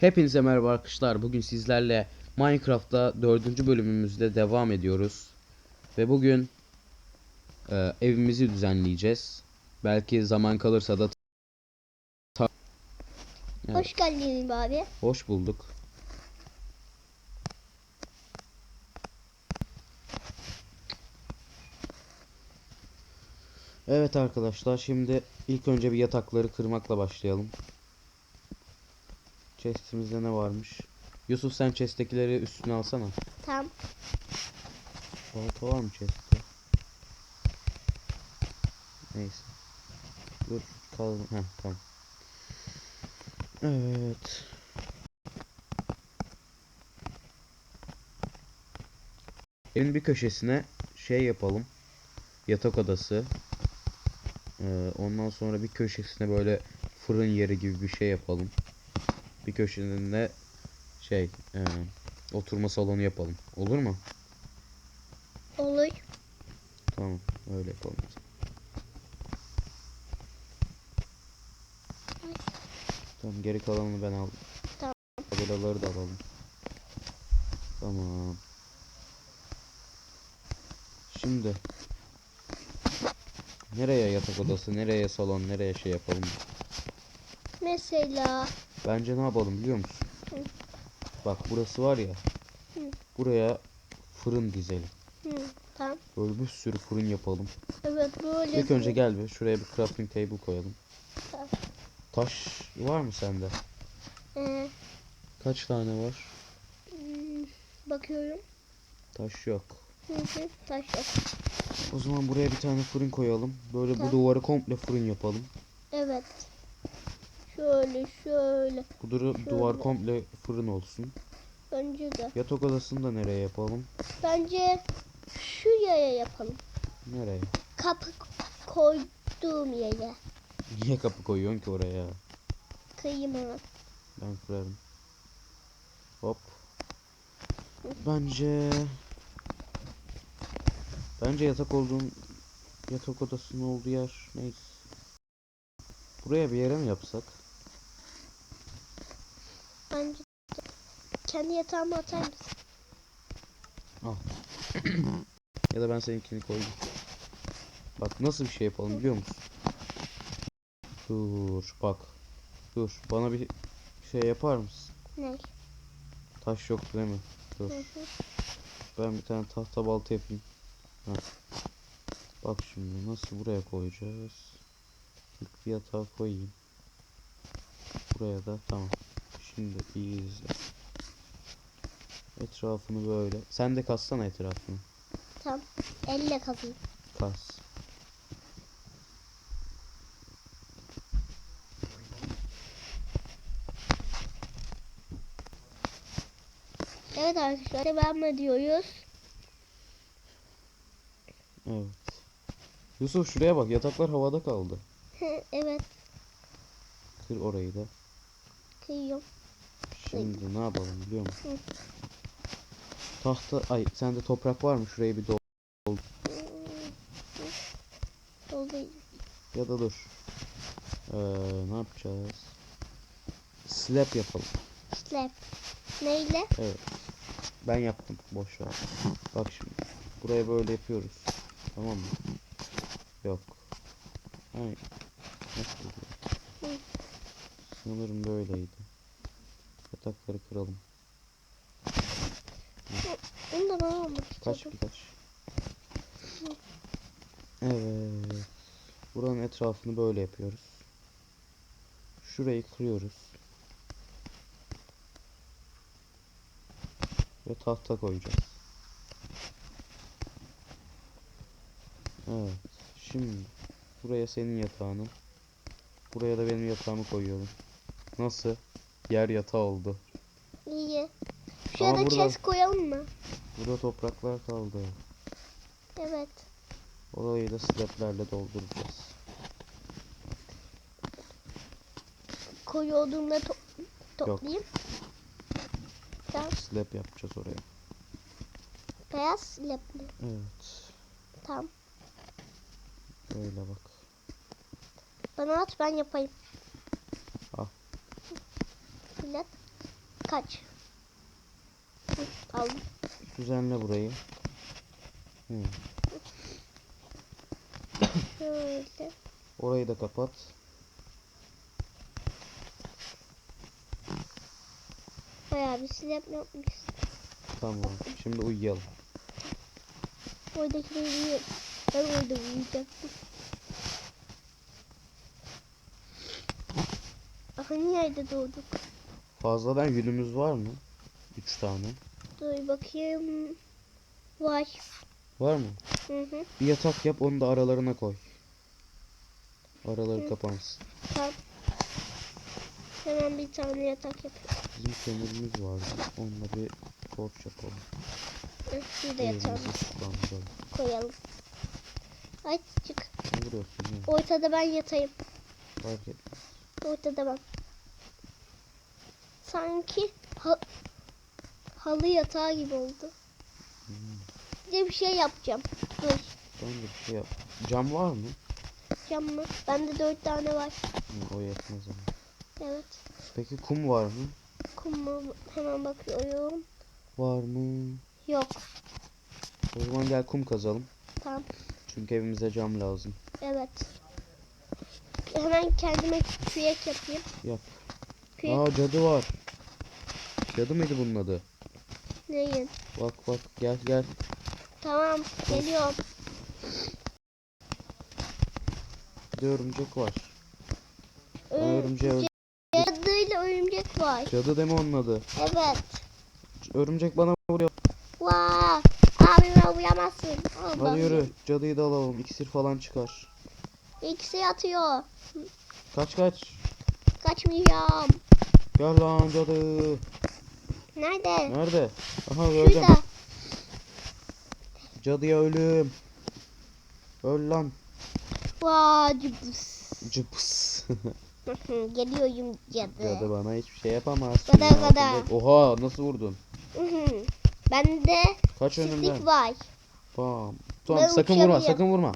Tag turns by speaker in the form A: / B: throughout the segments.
A: Hepinize merhaba arkadaşlar. Bugün sizlerle Minecraft'ta dördüncü bölümümüzde devam ediyoruz. Ve bugün e, evimizi düzenleyeceğiz. Belki zaman kalırsa da Evet.
B: Hoş geldin abi.
A: hoş bulduk. Evet arkadaşlar şimdi ilk önce bir yatakları kırmakla başlayalım. Chest'imizde ne varmış? Yusuf sen chest'tekileri üstüne alsana.
B: Tam.
A: Balta var mı chest'te? Neyse. Dur kalın. Heh tamam. Evet. Evin bir köşesine şey yapalım. Yatak odası. Ee, ondan sonra bir köşesine böyle fırın yeri gibi bir şey yapalım. Bir köşesinde şey e, oturma salonu yapalım. Olur mu?
B: Olur.
A: Tamam öyle yapalım. Tamam geri kalanını ben aldım.
B: Tamam.
A: Tabelaları da alalım. Tamam. Şimdi nereye yatak odası, nereye salon, nereye şey yapalım?
B: Mesela
A: Bence ne yapalım biliyor musun?
B: Hı.
A: Bak burası var ya.
B: Hı.
A: Buraya fırın dizelim.
B: hı, tam.
A: Böyle bir sürü fırın yapalım.
B: Evet böyle.
A: İlk önce gel bir şuraya bir crafting table koyalım.
B: Tamam.
A: Taş var mı sende?
B: Ee,
A: Kaç tane var?
B: bakıyorum.
A: Taş yok.
B: Hı hı, taş yok.
A: O zaman buraya bir tane fırın koyalım. Böyle bu
B: Tamam.
A: duvarı komple fırın yapalım.
B: Evet. Şöyle şöyle.
A: Bu duru- duvar komple fırın olsun.
B: Bence de.
A: Yatak odasını da nereye yapalım?
B: Bence şu yere yapalım.
A: Nereye?
B: Kapı koyduğum yere.
A: Niye kapı koyuyorsun ki oraya?
B: Hemen.
A: Ben kurarım. Hop. Bence Bence yatak olduğun yatak odasının olduğu yer neyse. Buraya bir yere mi yapsak?
B: Bence de. Kendi yatağıma atar mısın?
A: Al. ya da ben seninkini koydum. Bak nasıl bir şey yapalım biliyor musun? Dur bak. Dur bana bir şey yapar mısın?
B: Ne?
A: Taş yok değil mi? Dur.
B: Hı hı.
A: Ben bir tane tahta balta yapayım. Ha. Bak şimdi nasıl buraya koyacağız? İlk bir yatağı koyayım. Buraya da tamam. Şimdi iyi izle. Etrafını böyle. Sen de kassana etrafını.
B: Tam. Elle kazın.
A: Kas.
B: Evet arkadaşlar devam ediyoruz.
A: Evet. Yusuf şuraya bak yataklar havada kaldı.
B: evet
A: Kır orayı da.
B: kıyıyorum.
A: Şimdi ne yapalım biliyor musun?
B: Hı.
A: Tahta ay sende toprak var mı? Şurayı bir dol
B: Dolayı.
A: ya da dur. Ee, ne yapacağız? Slab yapalım.
B: Slap. Neyle?
A: Evet. Ben yaptım. Boş ver. Bak şimdi. Buraya böyle yapıyoruz. Tamam mı? Yok. Ay. Nasıl oluyor? Sanırım böyleydi. Yatakları kıralım.
B: Onu da bana almak
A: Kaç
B: istiyorum.
A: birkaç. Evet. Buranın etrafını böyle yapıyoruz. Şurayı kırıyoruz. Ve tahta koyacağız. Evet. Şimdi buraya senin yatağını. Buraya da benim yatağımı koyuyorum. Nasıl? Yer yatağı oldu.
B: İyi.
A: Ama
B: Şurada
A: burada-
B: chest koyalım mı?
A: Burada topraklar kaldı.
B: Evet.
A: Orayı da slablerle dolduracağız.
B: Koyu olduğunda to toplayayım. Tamam.
A: Slab yapacağız oraya.
B: Beyaz slap mi?
A: Evet.
B: Tamam.
A: Böyle bak.
B: Bana at ben yapayım.
A: Al.
B: Slap. Kaç. Aldım.
A: Düzenle burayı. Hı.
B: Şöyle.
A: Orayı da kapat.
B: Bayağı bir slap yapmış.
A: Tamam. Şimdi uyuyalım.
B: Oradaki uyuyor. Ben orada uyuyacaktım. Hani yerde doğduk?
A: Fazladan yünümüz var mı? 3 tane.
B: Dur bakayım. Var.
A: Var mı?
B: Hı hı.
A: Bir yatak yap onu da aralarına koy. Araları
B: Hı.
A: kapansın.
B: Tamam. Hemen bir tane yatak yapıyorum.
A: Bizim kömürümüz vardı. Onunla bir torç yapalım.
B: Şurada
A: ışıklandıralım.
B: koyalım. Ay çık.
A: Ne vuruyorsun ya?
B: Ortada ben yatayım.
A: Fark etmez.
B: Ortada ben. Sanki ha- halı yatağı gibi oldu.
A: Hmm.
B: Bir de bir şey yapacağım. Dur.
A: Ben de bir şey yap. Cam var mı?
B: Cam mı? Bende dört tane var.
A: Hı, o yetmez ama.
B: Evet.
A: Peki kum var mı?
B: Kum mu? Hemen bakıyorum.
A: Var mı?
B: Yok.
A: O zaman gel kum kazalım.
B: Tamam.
A: Çünkü evimize cam lazım.
B: Evet. Hemen kendime kürek yapayım.
A: Yap.
B: Kürek
A: Aa cadı var. Cadı mıydı bunun adı?
B: Neyin?
A: Bak bak gel gel.
B: Tamam. Geliyorum.
A: Bir de örümcek var. Ben
B: Ö-
A: örümceği öldü.
B: Cadıyla örümcek var.
A: Cadı deme onun adı.
B: Evet.
A: Örümcek bana vuruyor.
B: Vaa. Abi ben uyamazsın. Al
A: Hadi yürü. Cadıyı da alalım. İksir falan çıkar.
B: İkisi yatıyor.
A: Kaç kaç.
B: Kaçmayacağım.
A: Gel lan cadı.
B: Nerede?
A: Nerede? Aha gördüm.
B: Şurada.
A: Cadıya ölüm. Öl lan.
B: Vaa cıbıs.
A: Cıpıs.
B: Geliyorum cadı.
A: Cadı bana hiçbir şey yapamaz.
B: Gada gada.
A: Oha nasıl vurdun?
B: Hı. Bende
A: Kaç önümden?
B: stick var.
A: Tamam. Tamam
B: Ben
A: sakın vurma sakın vurma.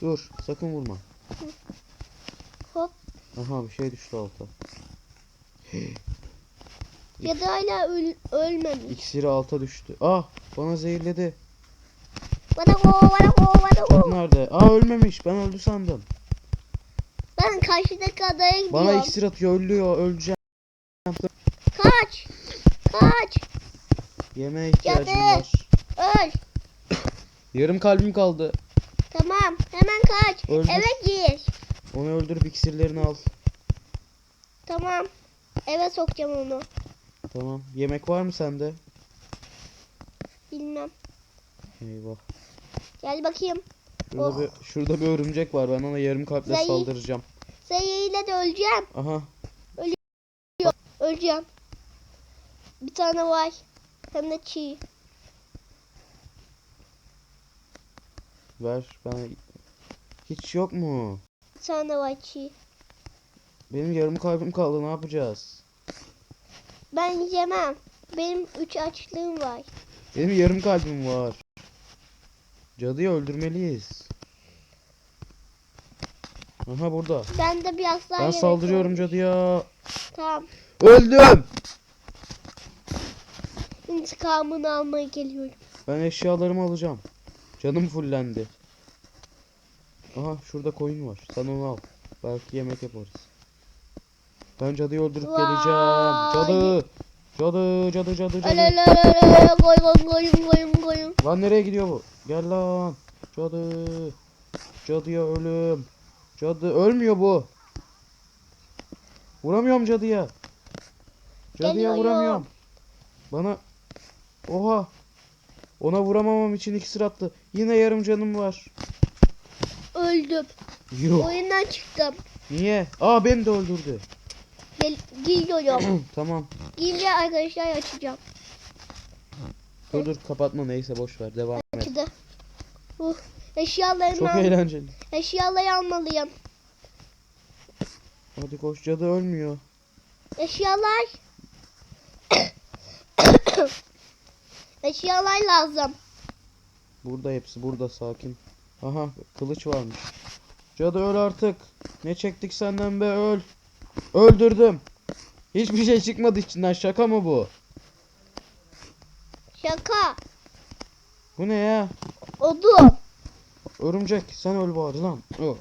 A: Dur sakın vurma.
B: Hop.
A: Aha bir şey düştü alta.
B: Cadı hala öl ölmemiş.
A: İksiri alta düştü. Ah bana zehirledi.
B: Bana go, bana go, bana go.
A: nerede? Aa ölmemiş ben öldü sandım.
B: Ben karşıdaki adaya gidiyorum.
A: Bana iksir atıyor ölüyor öleceğim.
B: Kaç. Kaç.
A: Yemeğe ihtiyacım
B: Cadı.
A: var.
B: Öl.
A: Yarım kalbim kaldı.
B: Tamam. Hemen kaç.
A: Öldür.
B: Eve gir.
A: Onu öldürüp iksirlerini al.
B: Tamam. Eve sokacağım onu.
A: Tamam. Yemek var mı sende?
B: Bilmem.
A: Eyvah.
B: Gel bakayım.
A: Şurada,
B: Oh.
A: bir, şurada bir örümcek var. Ben ona yarım kalple
B: Zayıf.
A: saldıracağım.
B: Zehirle de öleceğim.
A: Aha.
B: Öleceğim. Bir tane var. Hem de çiğ.
A: Ver. Ben... Hiç yok mu?
B: Bir tane var çiğ.
A: Benim yarım kalbim kaldı. Ne yapacağız?
B: Ben yemem. Benim üç açlığım var.
A: Benim yarım kalbim var. Cadıyı öldürmeliyiz. Aha burada.
B: Ben de biraz daha
A: Ben
B: yemek
A: saldırıyorum
B: var.
A: cadıya.
B: Tamam.
A: Öldüm.
B: İntikamını almaya geliyorum.
A: Ben eşyalarımı alacağım. Canım fullendi. Aha şurada koyun var. Sen onu al. Belki yemek yaparız. Ben cadıyı öldürüp
B: Vay.
A: geleceğim. Cadı. Cadı, cadı, cadı, cadı.
B: Öle öle öle koyun koyun koyun koyun.
A: Lan nereye gidiyor bu? Gel lan. Cadı. Cadıya ölüm. Cadı ölmüyor bu. Vuramıyorum cadıya. Cadıya
B: Geliyorum.
A: vuramıyorum. Bana Oha. Ona vuramamam için iksir attı. Yine yarım canım var.
B: Öldüm.
A: Yuh.
B: Oyundan çıktım.
A: Niye? Aa beni de öldürdü.
B: Gel, giyiyorum.
A: tamam.
B: Giyince arkadaşlar açacağım.
A: Dur dur kapatma neyse boş ver devam et.
B: Açıldı. Uh, eşyalarımı,
A: Çok
B: al-
A: eğlenceli.
B: eşyaları almalıyım.
A: Hadi koş cadı ölmüyor.
B: Eşyalar. Eşyalar lazım.
A: Burada hepsi burada sakin. Aha kılıç varmış. Cadı öl artık. Ne çektik senden be öl. Öldürdüm. Hiçbir şey çıkmadı içinden şaka mı bu?
B: Şaka.
A: Bu ne ya?
B: Odun.
A: Örümcek sen öl bari lan. Oh.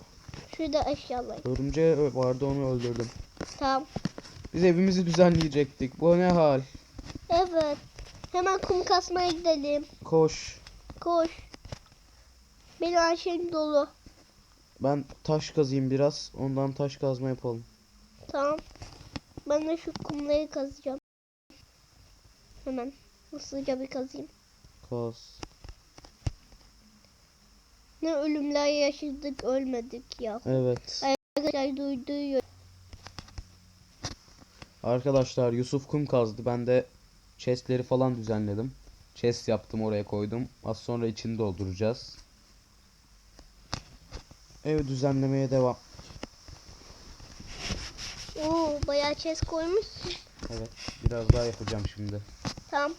B: Şurada eşyalar.
A: Örümceği ö- vardı onu öldürdüm.
B: Tamam.
A: Biz evimizi düzenleyecektik. Bu ne hal?
B: Evet. Hemen kum kasmaya gidelim.
A: Koş.
B: Koş. Benim her şeyim dolu.
A: Ben taş kazayım biraz. Ondan taş kazma yapalım.
B: Tamam. Ben de şu kumları kazacağım. Hemen hızlıca bir kazayım.
A: Kaz.
B: Ne ölümler yaşadık ölmedik ya.
A: Evet.
B: Arkadaşlar duyduğu
A: Arkadaşlar Yusuf kum kazdı. Ben de chestleri falan düzenledim. Chest yaptım oraya koydum. Az sonra içini dolduracağız. Ev düzenlemeye devam.
B: Bayağı chest koymuş.
A: Evet. Biraz daha yapacağım şimdi.
B: Tamam.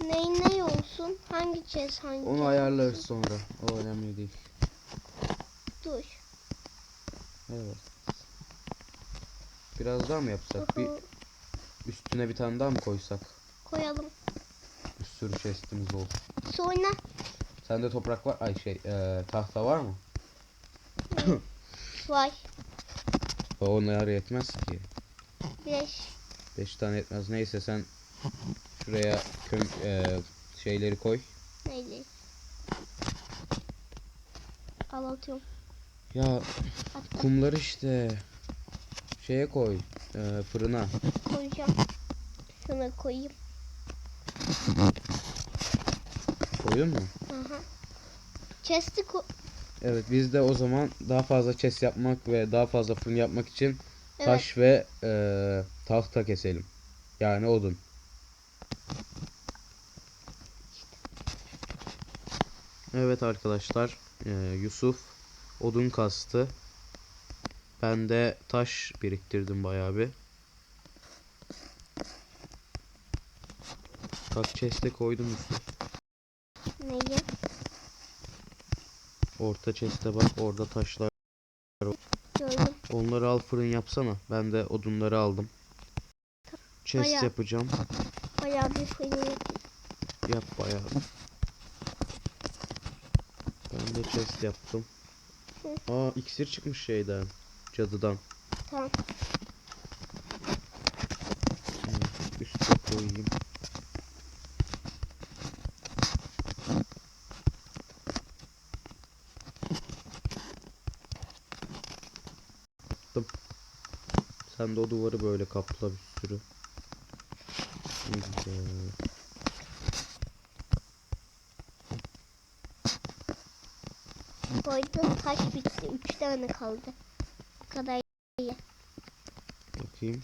B: Ney ne olsun? Hangi chest hangi
A: Onu ayarlarız sonra. O önemli değil.
B: Dur.
A: Evet. Biraz daha mı yapsak? Bir
B: Hı,
A: üstüne bir tane daha mı koysak?
B: Koyalım.
A: Bir sürü chestimiz oldu.
B: Sonra
A: Sende toprak var. Ay şey, eee, tahta var mı?
B: vay.
A: O onlar yetmez ki.
B: Beş.
A: 5 tane yetmez. Neyse sen şuraya köy eee, şeyleri koy.
B: Neydi? Al atıyorum.
A: Ya
B: At
A: kumları işte şeye koy. eee, fırına.
B: koyacağım. Şuna koyayım.
A: Koydun mu?
B: Aha. Chest'i
A: Evet biz de o zaman daha fazla chest yapmak ve daha fazla fırın yapmak için
B: Evet.
A: taş ve eee, tahta keselim. Yani odun. Evet arkadaşlar eee, Yusuf odun kastı. Ben de taş biriktirdim bayağı bir. Bak chest'e koydum Yusuf. Orta chest'e bak orada taşlar.
B: Gördüm.
A: Onları al fırın yapsana. Ben de odunları aldım. Chest
B: Bayağı.
A: yapacağım.
B: Bayağı bir fırın yapayım.
A: Yap bayağı. Ben de chest yaptım. Aa iksir çıkmış şeyden. Cadıdan.
B: Tamam.
A: Üste koyayım. Yaptım. Sen de o duvarı böyle kapla bir sürü. Güzel.
B: Koydum taş bitti. Üç tane kaldı. Bu kadar
A: Bakayım.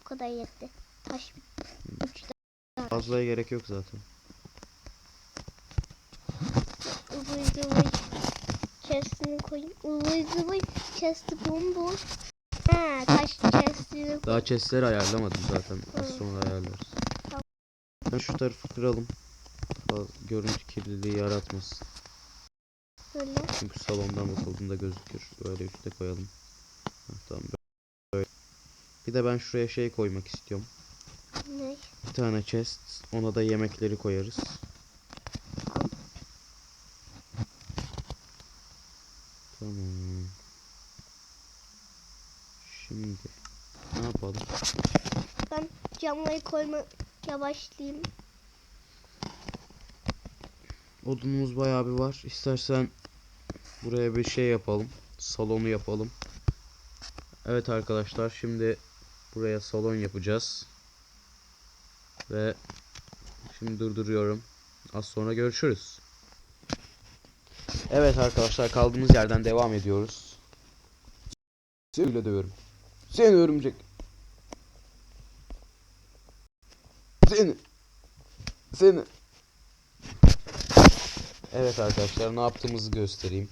B: bu kadar yetti. Taş bitti. Üç tane.
A: Fazlaya gerek yok zaten.
B: Ivır zıvır chest'ini koyayım. Ivır zıvır chest'i bomboş. Ha chest'ini koy.
A: Daha chestleri ayarlamadım zaten. Az sonra ayarlarız. Ben şu tarafı kıralım. Görüntü kirliliği yaratmasın.
B: Böyle.
A: Çünkü salondan bakıldığında gözükür. Böyle üste koyalım. Tamam böyle. Bir de ben şuraya şey koymak istiyorum.
B: Ne?
A: Bir tane chest. Ona da yemekleri koyarız. Şimdi ne yapalım?
B: Ben camları koymaya başlayayım.
A: Odunumuz bayağı bir var. İstersen buraya bir şey yapalım. Salonu yapalım. Evet arkadaşlar şimdi buraya salon yapacağız. Ve şimdi durduruyorum. Az sonra görüşürüz. Evet arkadaşlar kaldığımız yerden devam ediyoruz. Öyle dövüyorum. Seni örümcek. Seni. Seni. Evet arkadaşlar ne yaptığımızı göstereyim.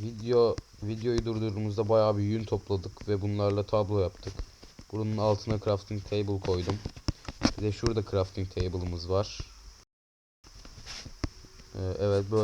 A: Video videoyu durdurduğumuzda bayağı bir yün topladık ve bunlarla tablo yaptık. Bunun altına crafting table koydum. Bir de şurada crafting table'ımız var. Ee, evet böyle